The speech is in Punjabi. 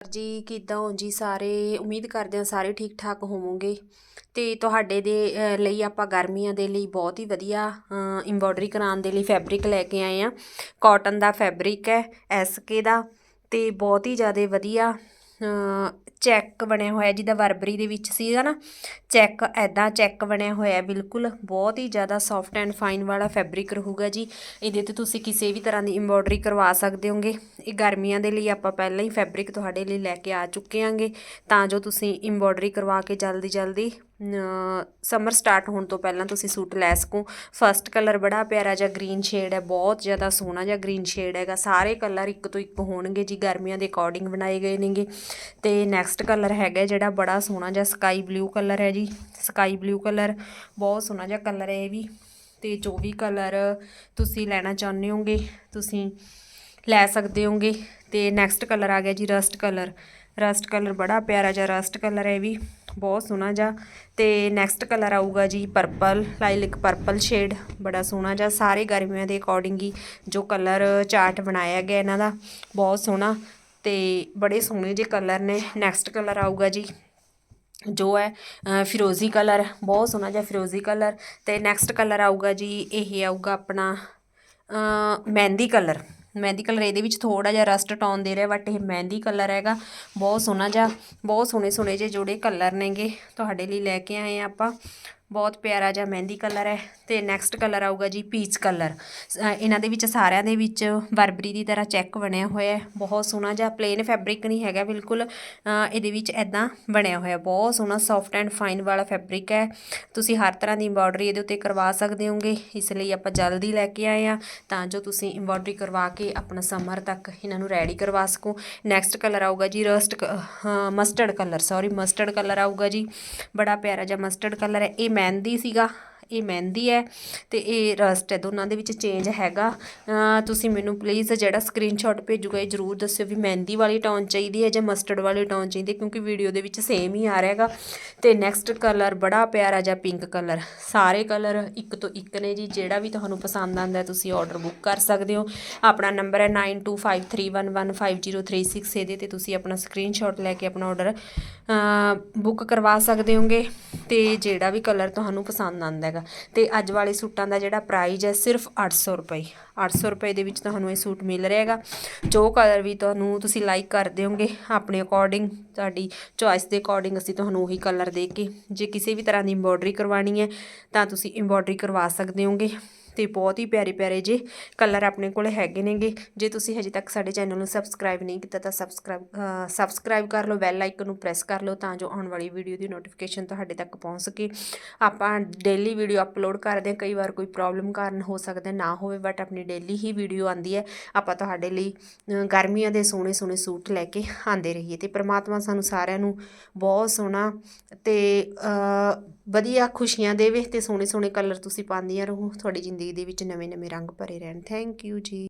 ਜੀ, ਕਿੱਦਾਂ ਹੋ ਜੀ ਸਾਰੇ, ਉਮੀਦ ਕਰਦੇ ਹਾਂ ਸਾਰੇ ਠੀਕ ਠਾਕ ਹੋਵੋਗੇ। ਤੇ ਤੁਹਾਡੇ ਦੇ ਲਈ ਆਪਾਂ ਗਰਮੀਆਂ ਦੇ ਲਈ ਬਹੁਤ ਹੀ ਵਧੀਆ ਐਮਬੋਡਰੀ ਕਰਾਉਣ ਦੇ ਲਈ ਫੈਬਰਿਕ ਲੈ ਕੇ ਆਏ ਆ ਕਾਟਨ ਦਾ ਫੈਬਰਿਕ ਹੈ ਐਸਕੇ ਦਾ, ਤੇ ਬਹੁਤ ਹੀ ਜ਼ਿਆਦਾ ਵਧੀਆ ਚੈੱਕ ਬਣਿਆ ਹੋਇਆ, ਜਿਹਦਾ ਵਰਬਰੀ ਦੇ ਵਿੱਚ ਸੀਗਾ ਨਾ, ਚੈੱਕ ਐਦਾਂ ਚੈੱਕ ਬਣਿਆ ਹੋਇਆ, ਬਿਲਕੁਲ ਬਹੁਤ ਹੀ ਜ਼ਿਆਦਾ ਸੌਫਟ ਐਂਡ ਫਾਈਨ ਵਾਲਾ ਫੈਬਰਿਕ ਰਹੂਗਾ ਜੀ। ਇਹਦੇ ਤੇ ਤੁਸੀਂ ਕਿਸੇ ਵੀ ਤਰ੍ਹਾਂ ਦੀ ਐਮਬੋਡਰੀ ਕਰਵਾ ਸਕਦੇ ਹੋਗੇ। ਇਹ ਗਰਮੀਆਂ ਦੇ ਲਈ ਆਪਾਂ ਪਹਿਲਾਂ ਹੀ ਫੈਬਰਿਕ ਤੁਹਾਡੇ ਲਈ ਲੈ ਕੇ ਆ ਚੁੱਕੇ ਆਂਗੇ। ਤਾਂ ਜੋ ਤੁਸੀਂ ਐਮਬੋਡਰੀ ਕਰਵਾ ਕੇ ਜਲਦੀ ਜਲਦੀ ਸਮਰ ਸਟਾਰਟ ਹੋਣ ਤੋਂ ਪਹਿਲਾਂ ਤੁਸੀਂ ਸੂਟ ਲੈ ਸਕੋ। ਫਰਸਟ ਕਲਰ ਬੜਾ ਪਿਆਰਾ ਜਿਹਾ ਗ੍ਰੀਨ ਸ਼ੇਡ ਹੈ, ਬਹੁਤ ਜ਼ਿਆਦਾ ਸੋਹਣਾ ਜਿਹਾ ਗ੍ਰੀਨ ਸ਼ੇਡ ਹੈਗਾ। ਸਾਰੇ ਕਲਰ ਇੱਕ ਤੋਂ ਇੱਕ ਹੋਣਗੇ ਜੀ, ਗਰਮੀਆਂ ਦੇ ਅਕੋਰਡਿੰਗ ਬਣਾਏ ਗਏ ਨੇਗੇ। ਤੇ ਨੈਕਸਟ ਕਲਰ ਹੈਗਾ ਜਿਹੜਾ ਬੜਾ ਸੋਹਣਾ ਜਿਹਾ ਸਕਾਈ ਬਲੂ ਕਲਰ ਹੈ ਜੀ। ਸਕਾਈ ਬਲੂ ਕਲਰ ਬਹੁਤ ਸੋਹਣਾ ਜਿਹਾ ਕਲਰ ਹੈ ਇਹ ਵੀ। ਤੇ ਜੋ ਵੀ ਕਲਰ ਤੁਸੀਂ ਲੈਣਾ ਚਾਹੁੰਦੇ ਹੋਗੇ, ਤੁਸੀਂ ਲੈ ਸਕਦੇ ਹੋਗੇ। ਤੇ ਨੈਕਸਟ ਕਲਰ ਆ ਗਿਆ ਜੀ ਰਸਟ ਕਲਰ ਰਸਟ ਕਲਰ ਬੜਾ ਪਿਆਰਾ ਜਿਹਾ ਰਸਟ ਕਲਰ ਹੈ ਇਹ ਵੀ। ਬਹੁਤ ਸੋਹਣਾ ਜਿਹਾ। ਤੇ ਨੈਕਸਟ ਕਲਰ ਆਊਗਾ ਜੀ ਪਰਪਲ ਲਾਈਲਿਕ ਪਰਪਲ ਸ਼ੇਡ ਬੜਾ ਸੋਹਣਾ ਜਿਹਾ। ਸਾਰੇ ਗਰਮੀਆਂ ਦੇ ਅਕੋਰਡਿੰਗ ਹੀ ਜੋ ਕਲਰ ਚਾਰਟ ਬਣਾਇਆ ਗਿਆ ਇਹਨਾਂ ਦਾ, ਬਹੁਤ ਸੋਹਣਾ। ਤੇ ਬੜੇ ਸੋਹਣੇ ਜਿਹੇ ਕਲਰ ਨੇ। ਨੈਕਸਟ ਕਲਰ ਆਊਗਾ ਜੀ ਜੋ ਹੈ ਫਿਰੋਜ਼ੀ ਕਲਰ ਬਹੁਤ ਸੋਹਣਾ ਜਿਹਾ ਫਿਰੋਜ਼ੀ ਕਲਰ ਤੇ ਨੈਕਸਟ ਕਲਰ ਆਊਗਾ ਜੀ, ਇਹ ਆਊਗਾ ਆਪਣਾ ਮਹਿੰਦੀ ਕਲਰ ਮਹਿੰਦੀ ਕਲਰ ਇਹਦੇ ਵਿੱਚ ਥੋੜਾ ਜਿਹਾ ਰਸਟ ਟੋਨ ਦੇ ਰਿਹਾ ਬਟ ਇਹ ਮਹਿੰਦੀ ਕਲਰ ਹੈਗਾ। ਬਹੁਤ ਸੋਹਣਾ ਜਿਹਾ, ਬਹੁਤ ਸੋਹਣੇ ਸੋਹਣੇ ਜਿਹੇ ਜੋੜੇ ਕਲਰ ਨੇਗੇ। ਤੁਹਾਡੇ ਲਈ ਲੈ ਕੇ ਆਏ ਆ ਆਪਾਂ। ਬਹੁਤ ਪਿਆਰਾ ਜਿਹਾ ਮਹਿੰਦੀ ਕਲਰ ਹੈ ਤੇ ਨੈਕਸਟ ਕਲਰ ਆਊਗਾ ਜੀ ਪੀਚ ਕਲਰ। ਇਹਨਾਂ ਦੇ ਵਿੱਚ ਸਾਰਿਆਂ ਦੇ ਵਿੱਚ ਬਰਬਰੀ ਦੀ ਤਰ੍ਹਾਂ ਚੈੱਕ ਬਣਿਆ ਹੋਇਆ ਹੈ। ਬਹੁਤ ਸੋਹਣਾ ਜਿਹਾ ਪਲੇਨ ਫੈਬਰਿਕ ਨਹੀਂ ਹੈਗਾ ਬਿਲਕੁਲ। ਇਹਦੇ ਵਿੱਚ ਐਦਾਂ ਬਣਿਆ ਹੋਇਆ। ਬਹੁਤ ਸੋਹਣਾ ਸੌਫਟ ਐਂਡ ਫਾਈਨ ਵਾਲਾ ਫੈਬਰਿਕ ਹੈ। ਤੁਸੀਂ ਹਰ ਤਰ੍ਹਾਂ ਦੀ ਐਮਬੋਡਰੀ ਇਹਦੇ ਉੱਤੇ ਕਰਵਾ ਸਕਦੇ ਹੋਗੇ। ਇਸ ਲਈ ਆਪਾਂ ਜਲਦੀ ਲੈ ਕੇ ਆਏ ਆ ਤਾਂ ਜੋ ਤੁਸੀਂ ਐਮਬੋਡਰੀ ਕਰਵਾ ਕੇ ਆਪਣਾ ਸਮਰ ਤੱਕ ਇਹਨਾਂ ਨੂੰ ਰੈਡੀ ਕਰਵਾ ਸਕੋ। ਨੈਕਸਟ ਕਲਰ ਆਊਗਾ ਜੀ rust mustard colour sorry mustard colour ਆਊਗਾ ਜੀ। ਬੜਾ ਪਿਆਰਾ ਜਿਹਾ ਮਸਟਰਡ ਕਲਰ ਹੈ। ਇਹ ਮਹਿੰਦੀ ਸੀਗਾ। ਇਹ ਮਹਿੰਦੀ ਹੈ ਤੇ ਇਹ ਰਸਟ ਹੈ, ਦੋਨਾਂ ਦੇ ਵਿੱਚ ਚੇਂਜ ਹੈਗਾ। ਤੁਸੀਂ ਮੈਨੂੰ ਪਲੀਜ਼ ਜਿਹੜਾ ਸਕਰੀਨਸ਼ਾਟ ਭੇਜੂਗਾ, ਇਹ ਜਰੂਰ ਦੱਸਿਓ ਵੀ ਮਹਿੰਦੀ ਵਾਲੀ ਟੋਨ ਚਾਹੀਦੀ ਹੈ ਜਾਂ ਮਸਟਰਡ ਵਾਲੀ ਟੋਨ ਚਾਹੀਦੀ ਹੈ, ਕਿਉਂਕਿ ਵੀਡੀਓ ਦੇ ਵਿੱਚ ਸੇਮ ਹੀ ਆ ਰਿਹਾ ਹੈਗਾ ਤੇ ਨੈਕਸਟ ਕਲਰ ਬੜਾ ਪਿਆਰਾ ਜਿਹਾ ਪਿੰਕ ਕਲਰ ਸਾਰੇ ਕਲਰ ਇੱਕ ਤੋਂ ਇੱਕ ਨੇ ਜੀ, ਜਿਹੜਾ ਵੀ ਤੁਹਾਨੂੰ ਪਸੰਦ ਆਉਂਦਾ ਤੁਸੀਂ ਆਰਡਰ ਬੁੱਕ ਕਰ ਸਕਦੇ ਹੋ। ਆਪਣਾ ਨੰਬਰ ਹੈ 9253115036 ਇਹਦੇ ਤੇ ਤੁਸੀਂ ਆਪਣਾ ਸਕਰੀਨਸ਼ਾਟ ਲੈ ਕੇ ਆਪਣਾ ਆਰਡਰ ਬੁੱਕ ਕਰਵਾ ਸਕਦੇ ਹੋਗੇ। ਤੇ ਜਿਹੜਾ ਵੀ ਕਲਰ ਤੁਹਾਨੂੰ ਪਸੰਦ ਆਉਂਦਾ ਹੈਗਾ। ਤੇ ਅੱਜ ਵਾਲੇ ਸੂਟਾਂ ਦਾ ਜਿਹੜਾ ਪ੍ਰਾਈਜ਼ ਹੈ ਸਿਰਫ 800 ਰੁਪਏ। 800 ਰੁਪਏ ਦੇ ਵਿੱਚ ਤੁਹਾਨੂੰ ਇਹ ਸੂਟ ਮਿਲ ਰਿਹਾ ਹੈਗਾ। ਜੋ ਕਲਰ ਵੀ ਤੁਹਾਨੂੰ ਤੁਸੀਂ ਲਾਈਕ ਕਰਦੇ ਹੋਗੇ ਆਪਣੇ ਅਕੋਰਡਿੰਗ ਤੁਹਾਡੀ ਚੋਇਸ ਦੇ ਅਕੋਰਡਿੰਗ ਅਸੀਂ ਤੁਹਾਨੂੰ ਉਹੀ ਕਲਰ ਦੇ ਕੇ, ਜੇ ਕਿਸੇ ਵੀ ਤਰ੍ਹਾਂ ਦੀ ਐਮਬੋਡਰੀ ਕਰਵਾਉਣੀ ਹੈ, ਤਾਂ ਤੁਸੀਂ ਐਮਬੋਡਰੀ ਕਰਵਾ ਸਕਦੇ ਹੋਗੇ ਤੇ ਬਹੁਤ ਹੀ ਪਿਆਰੇ ਪਿਆਰੇ ਜੇ ਕਲਰ ਆਪਣੇ ਕੋਲ ਹੈਗੇ ਨੇਗੇ। ਜੇ ਤੁਸੀਂ ਹਜੇ ਤੱਕ ਸਾਡੇ ਚੈਨਲ ਨੂੰ ਸਬਸਕ੍ਰਾਈਬ ਨਹੀਂ ਕੀਤਾ ਤਾਂ ਸਬਸਕ੍ਰਾਈਬ ਸਬਸਕ੍ਰਾਈਬ ਕਰ ਲਓ ਬੈਲ ਆਈਕਨ ਨੂੰ ਪ੍ਰੈਸ ਕਰ ਲਓ ਤਾਂ ਜੋ ਆਉਣ ਵਾਲੀ ਵੀਡੀਓ ਦੀ ਨੋਟੀਫਿਕੇਸ਼ਨ ਤੁਹਾਡੇ ਤੱਕ ਪਹੁੰਚ ਸਕੇ। ਆਪਾਂ ਡੇਲੀ ਵੀਡੀਓ ਅਪਲੋਡ ਕਰਦੇ ਹਾਂ, ਕਈ ਵਾਰ ਕੋਈ ਪ੍ਰੋਬਲਮ ਕਾਰਨ ਹੋ ਸਕਦਾ, ਨਾ ਹੋਵੇ ਬਟ ਆਪਣੀ ਡੇਲੀ ਹੀ ਵੀਡੀਓ ਆਂਦੀ ਹੈ। ਆਪਾਂ ਤੁਹਾਡੇ ਲਈ ਗਰਮੀਆਂ ਦੇ ਸੋਹਣੇ ਸੋਹਣੇ ਸੂਟ ਲੈ ਕੇ ਆਂਦੇ ਰਹੀਏ ਤੇ ਪ੍ਰਮਾਤਮਾ ਸਾਨੂੰ ਸਾਰਿਆਂ ਨੂੰ ਬਹੁਤ ਸੋਹਣਾ ਤੇ ਵਧੀਆ ਖੁਸ਼ੀਆਂ ਦੇਵੇ ਤੇ ਸੋਹਣੇ ਸੋਹਣੇ ਕਲਰ ਤੁਸੀਂ ਪਾਉਂਦੀਆਂ ਰਹੋ, ਤੁਹਾਡੀ ਜ਼ਿੰਦਗੀ ਜ਼ਿੰਦਗੀ ਦੇ ਵਿੱਚ ਨਵੇਂ ਨਵੇਂ ਰੰਗ ਭਰੇ ਰਹਿਣ। ਥੈਂਕ ਯੂ ਜੀ।